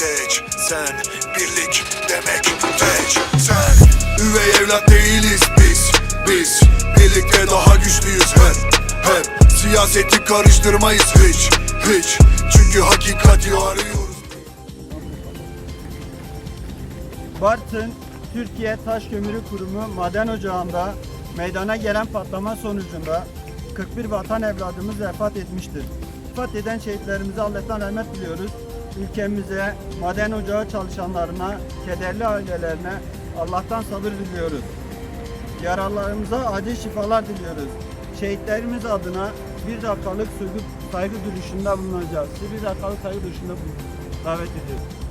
Hiç sen birlik demek hiç sen Üvey evlat değiliz biz Biz. Birlikte daha güçlüyüz hep Hep. Siyaseti karıştırmayız hiç Hiç. Çünkü hakikati arıyoruz Bartın Türkiye Taş Kömürü Kurumu maden ocağında meydana gelen patlama sonucunda 41 vatan evladımız vefat etmiştir. Vefat eden şehitlerimize Allah'tan rahmet diliyoruz. Ülkemize, maden ocağı çalışanlarına, kederli ailelerine Allah'tan sabır diliyoruz. Yaralarımıza acil şifalar diliyoruz. Şehitlerimiz adına bir dakikalık saygı, duruşunda bulunacağız. Bir dakikalık saygı duruşunda davet ediyoruz.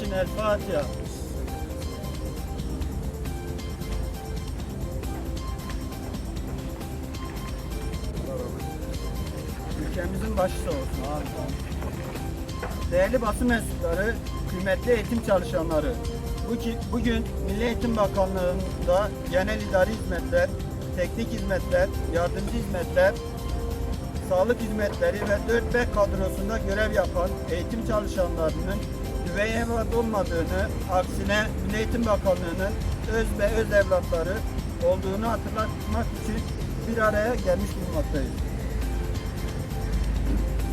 İçin El Fatiha. Ülkemizin başı sağ olsun. Değerli basın mensupları, kıymetli eğitim çalışanları, bugün Milli Eğitim Bakanlığı'nda genel idari hizmetler, teknik hizmetler, yardımcı hizmetler, sağlık hizmetleri ve 4B kadrosunda görev yapan eğitim çalışanlarının üvey evlat olmadığını, aksine Milli Eğitim Bakanlığı'nın öz ve öz evlatları olduğunu hatırlatmak için bir araya gelmiş bulunmaktayız.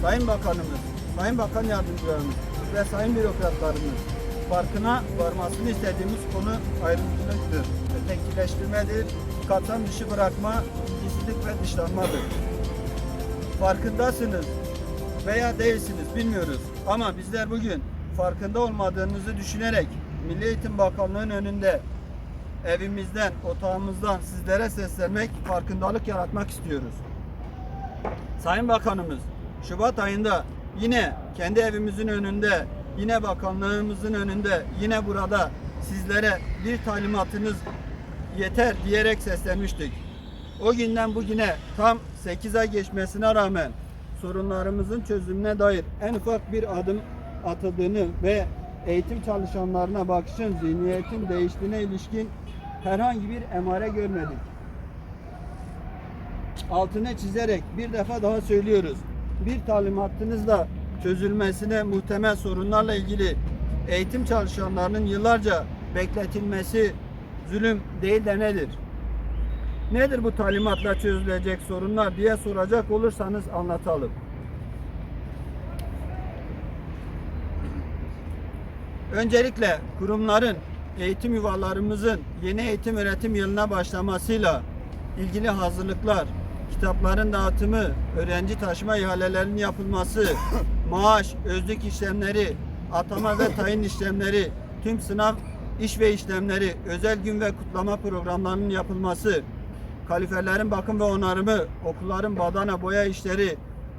Sayın Bakanımız, Sayın Bakan Yardımcılarımız ve Sayın Bürokratlarımız farkına varmasını istediğimiz konu ayrımcılıktır, ötekileştirmedir, kapsam dışı bırakma, ilgisizlik ve dışlanmadır. Farkındasınız veya değilsiniz bilmiyoruz ama bizler bugün farkında olmadığınızı düşünerek Milli Eğitim Bakanlığı'nın önünde evimizden, otağımızdan sizlere seslenmek, farkındalık yaratmak istiyoruz. Sayın Bakanımız Şubat ayında yine kendi evimizin önünde, yine bakanlığımızın önünde, yine burada sizlere bir talimatınız yeter diyerek seslenmiştik. O günden bugüne tam 8 ay geçmesine rağmen sorunlarımızın çözümüne dair en ufak bir adım atıldığını ve eğitim çalışanlarına bakışın, zihniyetin değiştiğine ilişkin herhangi bir emare görmedik altını çizerek bir defa daha söylüyoruz. Bir talimatınızla çözülmesine muhtemel sorunlarla ilgili eğitim çalışanlarının yıllarca bekletilmesi zulüm değil de nedir? Nedir bu talimatla çözülecek sorunlar diye soracak olursanız anlatalım. Öncelikle kurumların, eğitim yuvalarımızın yeni eğitim öğretim yılına başlamasıyla ilgili hazırlıklar, kitapların dağıtımı, öğrenci taşıma ihalelerinin yapılması, maaş, özlük işlemleri, atama ve tayin işlemleri, tüm sınav iş ve işlemleri, özel gün ve kutlama programlarının yapılması, kaliferlerin bakım ve onarımı, okulların badana boya işleri,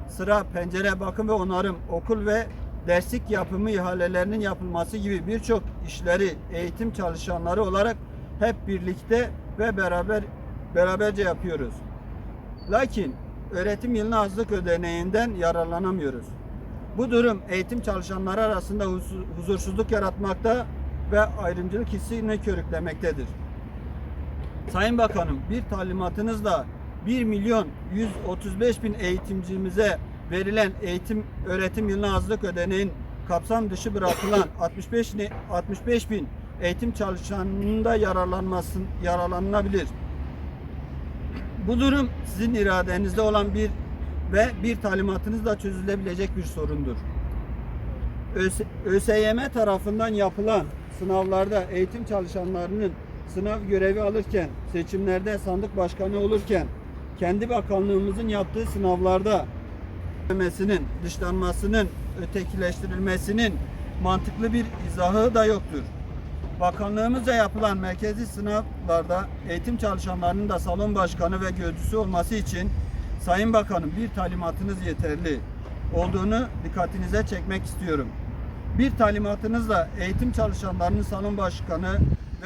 sıra pencere bakım ve onarım, okul ve derslik yapımı ihalelerinin yapılması gibi birçok işleri eğitim çalışanları olarak hep birlikte ve beraber beraberce yapıyoruz. Lakin öğretim yılına azlık ödeneğinden yararlanamıyoruz. Bu durum eğitim çalışanları arasında huzu- huzursuzluk yaratmakta ve ayrımcılık hissini körüklemektedir. Sayın Bakanım bir talimatınızla 1 milyon 135 bin eğitimcimize verilen eğitim öğretim yılına azlık ödeneğin kapsam dışı bırakılan 65 ne- 65 bin eğitim çalışanının da yararlanmasın yararlanılabilir. Bu durum sizin iradenizde olan bir ve bir talimatınızla çözülebilecek bir sorundur. ÖS- ÖSYM tarafından yapılan sınavlarda eğitim çalışanlarının sınav görevi alırken, seçimlerde sandık başkanı olurken, kendi bakanlığımızın yaptığı sınavlarda mesinin, dışlanmasının, ötekileştirilmesinin mantıklı bir izahı da yoktur. Bakanlığımızca yapılan merkezi sınavlarda eğitim çalışanlarının da salon başkanı ve gözcüsü olması için Sayın Bakanım bir talimatınız yeterli olduğunu dikkatinize çekmek istiyorum. Bir talimatınızla eğitim çalışanlarının salon başkanı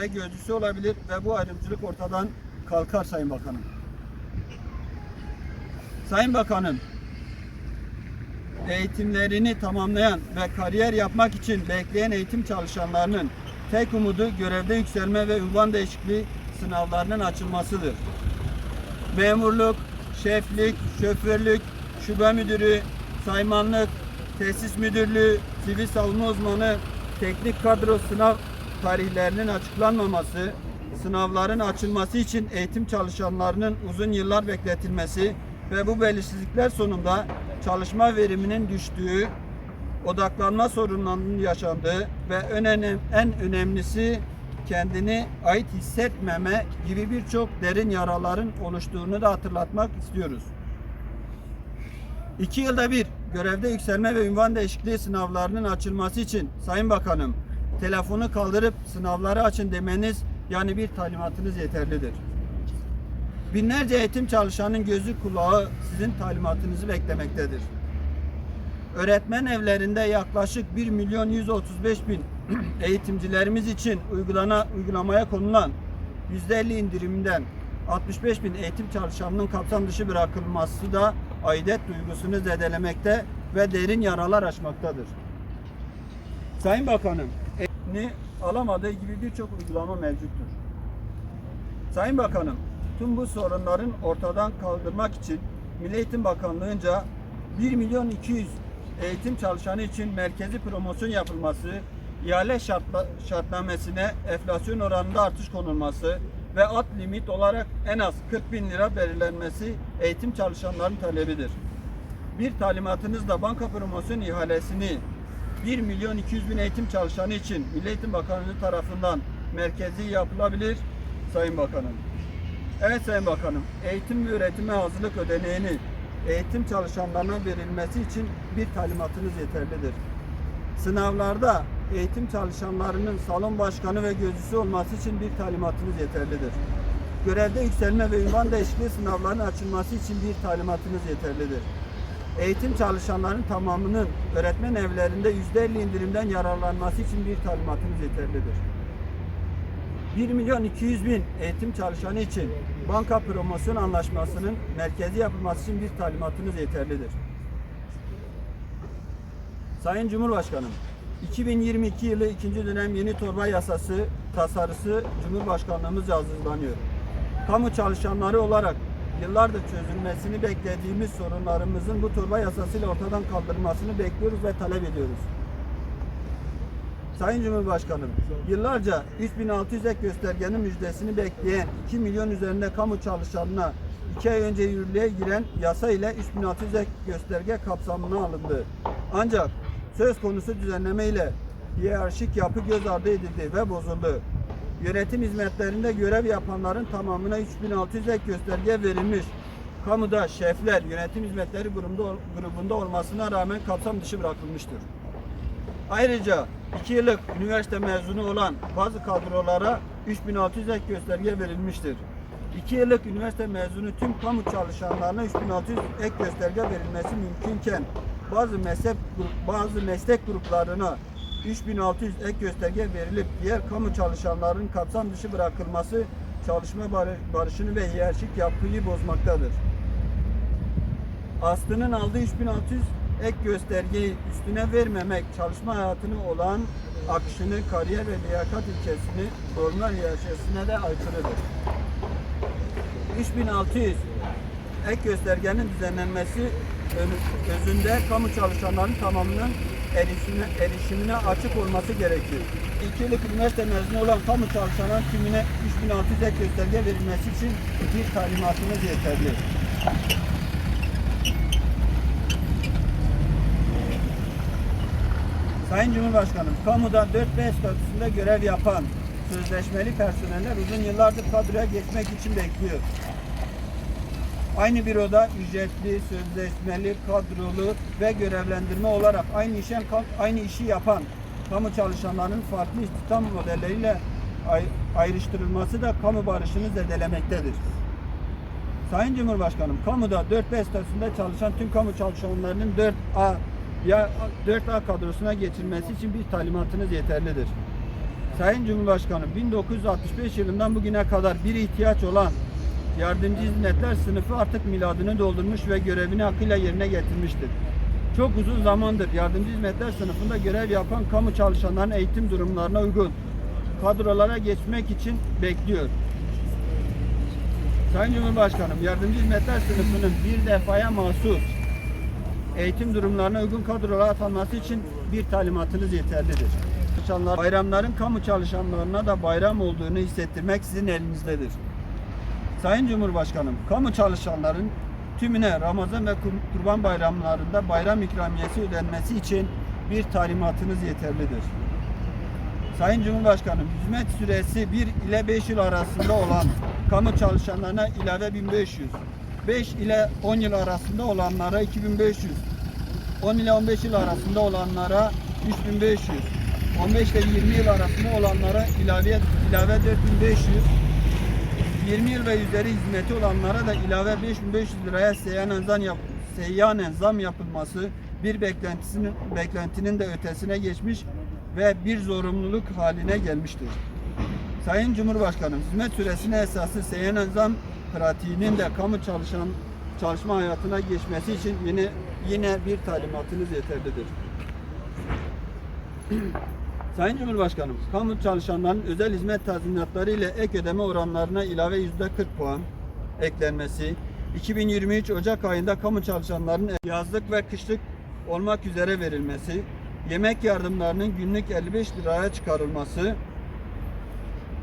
ve gözcüsü olabilir ve bu ayrımcılık ortadan kalkar Sayın Bakanım. Sayın Bakanım, eğitimlerini tamamlayan ve kariyer yapmak için bekleyen eğitim çalışanlarının tek umudu görevde yükselme ve ünvan değişikliği sınavlarının açılmasıdır. Memurluk, şeflik, şoförlük, şube müdürü, saymanlık, tesis müdürlüğü, sivil savunma uzmanı, teknik kadro sınav tarihlerinin açıklanmaması, sınavların açılması için eğitim çalışanlarının uzun yıllar bekletilmesi ve bu belirsizlikler sonunda çalışma veriminin düştüğü, odaklanma sorunlarının yaşandığı ve en, önem, en önemlisi kendini ait hissetmeme gibi birçok derin yaraların oluştuğunu da hatırlatmak istiyoruz. İki yılda bir görevde yükselme ve ünvan değişikliği sınavlarının açılması için Sayın Bakanım telefonu kaldırıp sınavları açın demeniz yani bir talimatınız yeterlidir. Binlerce eğitim çalışanın gözü kulağı sizin talimatınızı beklemektedir. Öğretmen evlerinde yaklaşık 1 milyon 135 bin eğitimcilerimiz için uygulana, uygulamaya konulan %50 indirimden 65 bin eğitim çalışanının kapsam dışı bırakılması da aidet duygusunu zedelemekte ve derin yaralar açmaktadır. Sayın Bakanım, eğitimini alamadığı gibi birçok uygulama mevcuttur. Sayın Bakanım, tüm bu sorunların ortadan kaldırmak için Milli Eğitim Bakanlığı'nca 1 milyon 200 eğitim çalışanı için merkezi promosyon yapılması, ihale şartla, şartnamesine enflasyon oranında artış konulması ve at limit olarak en az 40 bin lira belirlenmesi eğitim çalışanların talebidir. Bir talimatınızla banka promosyon ihalesini 1 milyon 200 bin eğitim çalışanı için Milli Eğitim Bakanlığı tarafından merkezi yapılabilir Sayın Bakanım. Evet Sayın Bakanım, eğitim ve öğretime hazırlık ödeneğini eğitim çalışanlarına verilmesi için bir talimatınız yeterlidir. Sınavlarda eğitim çalışanlarının salon başkanı ve gözcüsü olması için bir talimatınız yeterlidir. Görevde yükselme ve ünvan değişikliği sınavlarının açılması için bir talimatınız yeterlidir. Eğitim çalışanların tamamının öğretmen evlerinde %50 indirimden yararlanması için bir talimatınız yeterlidir. 1 milyon 200 bin eğitim çalışanı için banka promosyon anlaşmasının merkezi yapılması için bir talimatınız yeterlidir. Sayın Cumhurbaşkanım, 2022 yılı 2. dönem yeni torba yasası tasarısı Cumhurbaşkanlığımızca hazırlanıyor. Kamu çalışanları olarak yıllardır çözülmesini beklediğimiz sorunlarımızın bu torba yasasıyla ortadan kaldırılmasını bekliyoruz ve talep ediyoruz. Sayın Cumhurbaşkanım, yıllarca 3600 ek göstergenin müjdesini bekleyen 2 milyon üzerinde kamu çalışanına 2 ay önce yürürlüğe giren yasa ile 3600 ek gösterge kapsamına alındı. Ancak söz konusu düzenleme ile hiyerarşik yapı göz ardı edildi ve bozuldu. Yönetim hizmetlerinde görev yapanların tamamına 3600 ek gösterge verilmiş. Kamuda şefler yönetim hizmetleri grubunda, grubunda olmasına rağmen kapsam dışı bırakılmıştır. Ayrıca 2 yıllık üniversite mezunu olan bazı kadrolara 3600 ek gösterge verilmiştir. 2 yıllık üniversite mezunu tüm kamu çalışanlarına 3600 ek gösterge verilmesi mümkünken bazı meslek bazı meslek gruplarına 3600 ek gösterge verilip diğer kamu çalışanlarının kapsam dışı bırakılması çalışma barı- barışını ve hiyerarşik yapıyı bozmaktadır. Aslı'nın aldığı 3600 ek göstergeyi üstüne vermemek çalışma hayatını olan akışını, kariyer ve liyakat ilkesini normal hiyerarşisine de aykırıdır. 3600 ek göstergenin düzenlenmesi özünde kamu çalışanların tamamının erişimine, erişimine açık olması gerekir. 2 yıllık üniversite mezunu olan kamu çalışanların tümüne 3600 ek gösterge verilmesi için bir talimatımız yeterli. Sayın Cumhurbaşkanım, kamuda 4-5 statüsünde görev yapan sözleşmeli personeller uzun yıllardır kadroya geçmek için bekliyor. Aynı büroda ücretli, sözleşmeli, kadrolu ve görevlendirme olarak aynı işe aynı işi yapan kamu çalışanlarının farklı istihdam modelleriyle ay- ayrıştırılması da kamu barışını zedelemektedir. Sayın Cumhurbaşkanım, kamuda 4-5 statüsünde çalışan tüm kamu çalışanlarının 4A ya 4A kadrosuna geçilmesi için bir talimatınız yeterlidir. Sayın Cumhurbaşkanım, 1965 yılından bugüne kadar bir ihtiyaç olan yardımcı hizmetler sınıfı artık miladını doldurmuş ve görevini hakkıyla yerine getirmiştir. Çok uzun zamandır yardımcı hizmetler sınıfında görev yapan kamu çalışanların eğitim durumlarına uygun kadrolara geçmek için bekliyor. Sayın Cumhurbaşkanım, yardımcı hizmetler sınıfının bir defaya mahsus eğitim durumlarına uygun kadrolara atanması için bir talimatınız yeterlidir. Çalışanlar, bayramların kamu çalışanlarına da bayram olduğunu hissettirmek sizin elinizdedir. Sayın Cumhurbaşkanım, kamu çalışanların tümüne Ramazan ve Kur- Kurban bayramlarında bayram ikramiyesi ödenmesi için bir talimatınız yeterlidir. Sayın Cumhurbaşkanım, hizmet süresi 1 ile 5 yıl arasında olan kamu çalışanlarına ilave 1500, 5 ile 10 yıl arasında olanlara 2500, 10 ile 15 yıl arasında olanlara 3500, 15 ile 20 yıl arasında olanlara ilave ilave 4500, 20 yıl ve üzeri hizmeti olanlara da ilave 5500 liraya seyyanen zam, yap, seyyanen zam yapılması bir beklentisinin beklentinin de ötesine geçmiş ve bir zorunluluk haline gelmiştir. Sayın Cumhurbaşkanım, hizmet süresine esası seyyanen zam pratiğinin de kamu çalışan çalışma hayatına geçmesi için yine yine bir talimatınız yeterlidir. Sayın Cumhurbaşkanım, kamu çalışanların özel hizmet tazminatları ile ek ödeme oranlarına ilave yüzde 40 puan eklenmesi, 2023 Ocak ayında kamu çalışanların yazlık ve kışlık olmak üzere verilmesi, yemek yardımlarının günlük 55 liraya çıkarılması,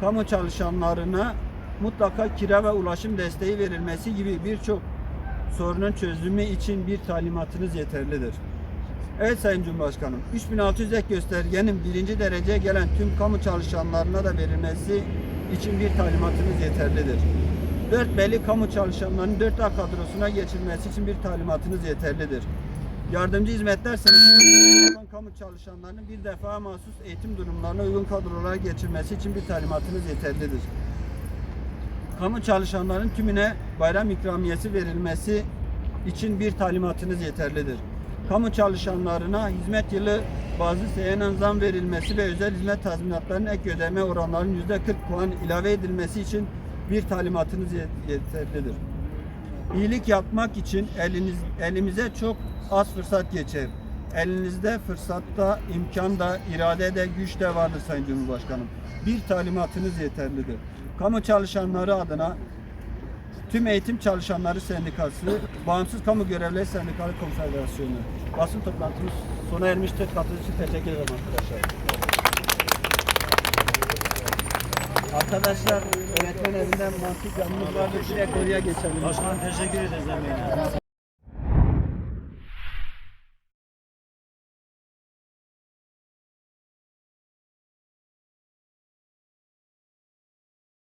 kamu çalışanlarına mutlaka kira ve ulaşım desteği verilmesi gibi birçok sorunun çözümü için bir talimatınız yeterlidir. Evet Sayın Cumhurbaşkanım, 3600 ek göstergenin birinci dereceye gelen tüm kamu çalışanlarına da verilmesi için bir talimatınız yeterlidir. 4 belli kamu çalışanlarının 4A kadrosuna geçilmesi için bir talimatınız yeterlidir. Yardımcı hizmetler sınıfında olan kamu çalışanlarının bir defa mahsus eğitim durumlarına uygun kadrolara geçirmesi için bir talimatınız yeterlidir. Kamu çalışanların tümüne bayram ikramiyesi verilmesi için bir talimatınız yeterlidir. Kamu çalışanlarına hizmet yılı bazı seyyanen zam verilmesi ve özel hizmet tazminatlarının ek ödeme oranlarının yüzde 40 puan ilave edilmesi için bir talimatınız yet- yeterlidir. İyilik yapmak için eliniz, elimize çok az fırsat geçer. Elinizde fırsatta, imkan da, irade de, güç de vardır Sayın Cumhurbaşkanım. Bir talimatınız yeterlidir. Kamu çalışanları adına Tüm Eğitim Çalışanları Sendikası, Bağımsız Kamu Görevlileri Sendikalı Konfederasyonu. Basın toplantımız sona ermiştir. Katıldığınız için teşekkür ederim arkadaşlar. Arkadaşlar öğretmen evinden mantık yanımız vardı. Direkt oraya geçelim. Başkanım teşekkür ederiz emeğine.